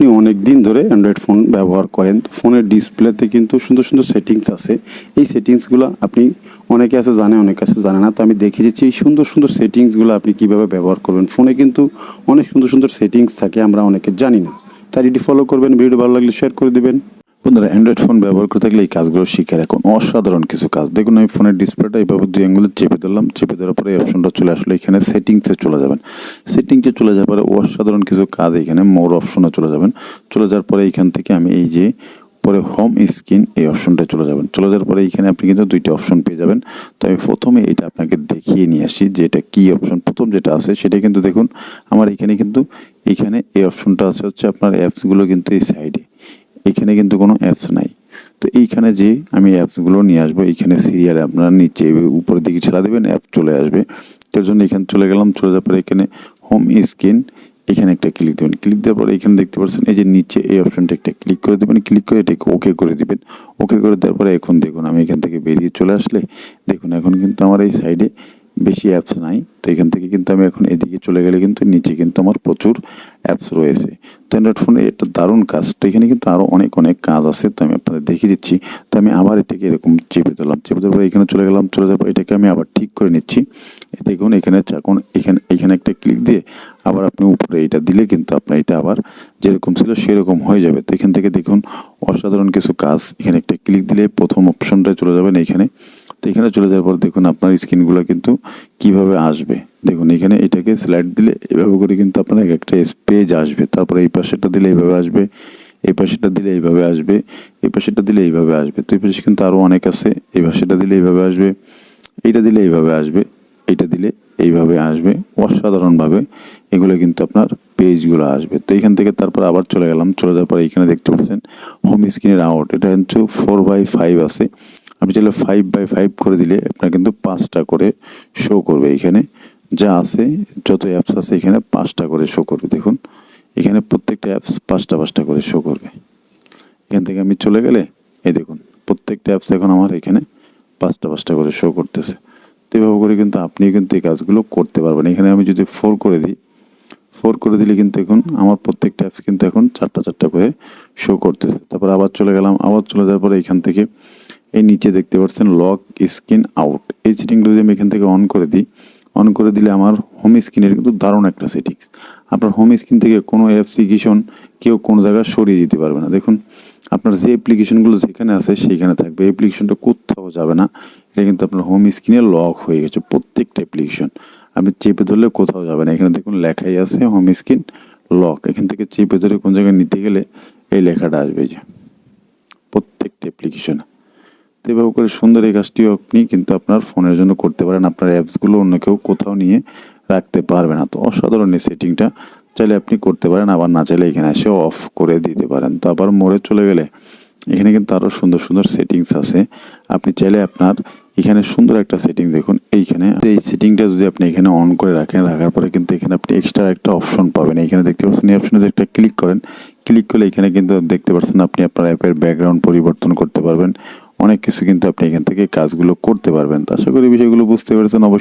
আপনি অনেক দিন ধরে অ্যান্ড্রয়েড ফোন ব্যবহার করেন ফোনের ডিসপ্লেতে কিন্তু সুন্দর সুন্দর সেটিংস আছে। এই সেটিংসগুলো আপনি অনেকে আছে, জানে, অনেকে আছে, জানে না। তো আমি দেখিয়ে দিচ্ছি এই সুন্দর সুন্দর সেটিংসগুলো আপনি কীভাবে ব্যবহার করবেন। ফোনে কিন্তু অনেক সুন্দর সুন্দর সেটিংস থাকে, আমরা অনেকে জানি না। তাই এটি ফলো করবেন ভিডিও ভালো লাগলে শেয়ার করে দিবেন। বন্ধুরা অ্যান্ড্রয়েড ফোন ব্যবহার করে থাকলে এই কাজগুলো শিখে রাখুন। অসাধারণ কিছু কাজ। দেখুন, আমি ফোনের ডিসপ্লেটা এইভাবে দুই আঙ্গুলে চেপে ধরলাম। চেপে ধরার পরে অপশনটা চলে আসলে। এখানে সেটিংসে চলে যাবেন। সেটিংসে চলে যাওয়ার পরে অসাধারণ কিছু কাজ এখানে মোর অপশনে চলে যাবেন। চলে যাওয়ার পরে এইখান থেকে আমি এই যে পরে হোম স্ক্রিন এই অপশনটা চলে যাবেন। চলে যাওয়ার পরে এইখানে আপনি কিন্তু দুইটা অপশন পেয়ে যাবেন। তো আমি প্রথমে এটা আপনাকে দেখিয়ে নিয়ে আসি যে এটা কী অপশন প্রথম যেটা আছে সেটা কিন্তু দেখুন, আমার এখানে কিন্তু, এখানে এই অপশনটা আছে হচ্ছে আপনার অ্যাপসগুলো কিন্তু এই সাইডে এখানে কিন্তু কোনো অ্যাপস নাই। তো এইখানে যে আমি অ্যাপসগুলো নিয়ে আসব, এইখানে সিরিয়াল আপনারা নিচে উপরের দিকে ছেড়া দেবেন অ্যাপ চলে আসবে। তার জন্য এখানে চলে গেলাম, চলে যাওয়ার পরে এখানে হোম স্ক্রিন এখানে একটা ক্লিক দেবেন। ক্লিক দেওয়ার পরে এখানে দেখতে পাচ্ছেন, এই যে নিচে এই অপশনটা একটা ক্লিক করে দেবেন। ক্লিক করে এটাকে ওকে করে দেবেন। ওকে করে দেওয়ার পরে এখন দেখুন, আমি এখান থেকে বেরিয়ে চলে আসলে, দেখুন এখন কিন্তু আমার এই সাইডে বেশি অ্যাপস নাই। তো এখান থেকে কিন্তু আমি এখন এদিকে চলে গেলে কিন্তু নিচে কিন্তু আমার প্রচুর অ্যাপস রয়েছে। তো অ্যান্ড্রয়েড ফোনে এটা দারুণ কাজ। তো এখানে কিন্তু আরও অনেক অনেক কাজ আছে। তো আমি আপনাদের দেখিয়ে দিচ্ছি। তো আমি আবার এটাকে এরকম চেপে দিলাম চেপে দেওয়ার এখানে চলে গেলাম। চলে পর এটাকে আমি আবার ঠিক করে নিচ্ছি। দেখুন, এখানে চাকুন, এখানে এখানে একটা ক্লিক দিয়ে আবার আপনি উপরে এটা দিলে কিন্তু আপনার এটা আবার যেরকম ছিল সেরকম হয়ে যাবে। তো এখান থেকে দেখুন, অসাধারণ কিছু কাজ। এখানে একটা ক্লিক দিলে প্রথম অপশনটায় চলে যাবেন এখানে। তো এখানে চলে যাওয়ার পর দেখুন আপনার স্ক্রিনগুলো কিন্তু কীভাবে আসবে। দেখুন, এখানে এটাকে স্লাইড দিলে এভাবে করে কিন্তু আপনার এক একটা পেজ আসবে। তারপরে এই পাশেটা দিলে এইভাবে আসবে, এই পাশেটা দিলে এইভাবে আসবে, এই পাশেটা দিলে এইভাবে আসবে। তো এই পাশে কিন্তু আরও অনেক আছে। এই পাশেটা দিলে এইভাবে আসবে, এইটা দিলে এইভাবে আসবে, এইটা দিলে এইভাবে আসবে। অসাধারণভাবে এগুলো কিন্তু আপনার পেজগুলো আসবে। তো এখান থেকে তারপর আবার চলে গেলাম। চলে যাওয়ার পর এখানে দেখতে পাচ্ছেন হোম স্ক্রিনের আউট এটা হচ্ছে ফোর বাই ফাইভ আছে। আমি চাইলে ফাইভ বাই ফাইভ করে দিলে আপনার কিন্তু পাঁচটা করে শো করবে এখানে। যা আছে, যত অ্যাপস আছে এখানে পাঁচটা করে শো করবে। দেখুন, এখানে প্রত্যেকটা অ্যাপস পাঁচটা পাঁচটা করে শো করবে। এখান থেকে আমি চলে গেলে, এই দেখুন, প্রত্যেকটা অ্যাপস এখন আমার এখানে পাঁচটা পাঁচটা করে শো করতেছে। তো এভাবে করে কিন্তু আপনি কিন্তু এই কাজগুলো করতে পারবেন। এখানে আমি যদি ফোর করে দিই ফোর করে দিলে কিন্তু এখন আমার প্রত্যেকটা অ্যাপস কিন্তু এখন চারটা চারটা করে শো করতেছে। তারপর আবার চলে গেলাম, আবার চলে যাওয়ার পরে এখান থেকে এই নিচে দেখতে পাচ্ছেন লক স্ক্রিন আউট এই সেটিংটা যদি আমি এখান থেকে অন করে দিই অন করে দিলে আমার হোম স্ক্রিনের কিন্তু দারুণ একটা সেটিংস আপনার হোম স্ক্রিন থেকে কোনো অ্যাপ্লিকেশন কেউ কোনো জায়গায় সরিয়ে দিতে পারবে না। দেখুন, আপনার যে অ্যাপ্লিকেশনগুলো যেখানে আছে সেইখানে থাকবে। অ্যাপ্লিকেশনটা কোথাও যাবে না। এটা কিন্তু আপনার হোম স্ক্রিনে লক হয়ে গেছে প্রত্যেকটা অ্যাপ্লিকেশন আপনি চেপে ধরলে কোথাও যাবে না। এখানে দেখুন লেখাই আছে হোম স্ক্রিন লক এখান থেকে চেপে ধরে কোন জায়গায় নিতে গেলে এই লেখাটা আসবে যে। প্রত্যেকটা অ্যাপ্লিকেশনে তো এভাবে করে সুন্দর এই কাজটিও আপনি কিন্তু আপনার ফোনের জন্য করতে পারেন। আপনার অ্যাপসগুলো অন্য কেউ কোথাও নিয়ে রাখতে পারবে না। তো অসাধারণ এই সেটিংটা চাইলে আপনি করতে পারেন, আবার না চাইলে এখানে এসে অফ করে দিতে পারেন। তো আবার মোড়ে চলে গেলে এখানে কিন্তু আরও সুন্দর সুন্দর সেটিংস আছে। আপনি চাইলে আপনার এখানে সুন্দর একটা সেটিং দেখুন, এইখানে। এই সেটিংটা যদি আপনি এখানে অন করে রাখেন, রাখার পরে কিন্তু এখানে আপনি এক্সট্রা একটা অপশন পাবেন। এখানে দেখতে পাচ্ছেন, এই অপশনে একটা ক্লিক করেন। ক্লিক করলে এখানে কিন্তু দেখতে পাচ্ছেন আপনি আপনার অ্যাপের ব্যাকগ্রাউন্ড পরিবর্তন করতে পারবেন। অনেক কিছু কিন্তু আপনি এখান থেকে কাজগুলো করতে পারবেন। আশা করি বিষয়গুলো বুঝতে পেরেছেন। অবশ্যই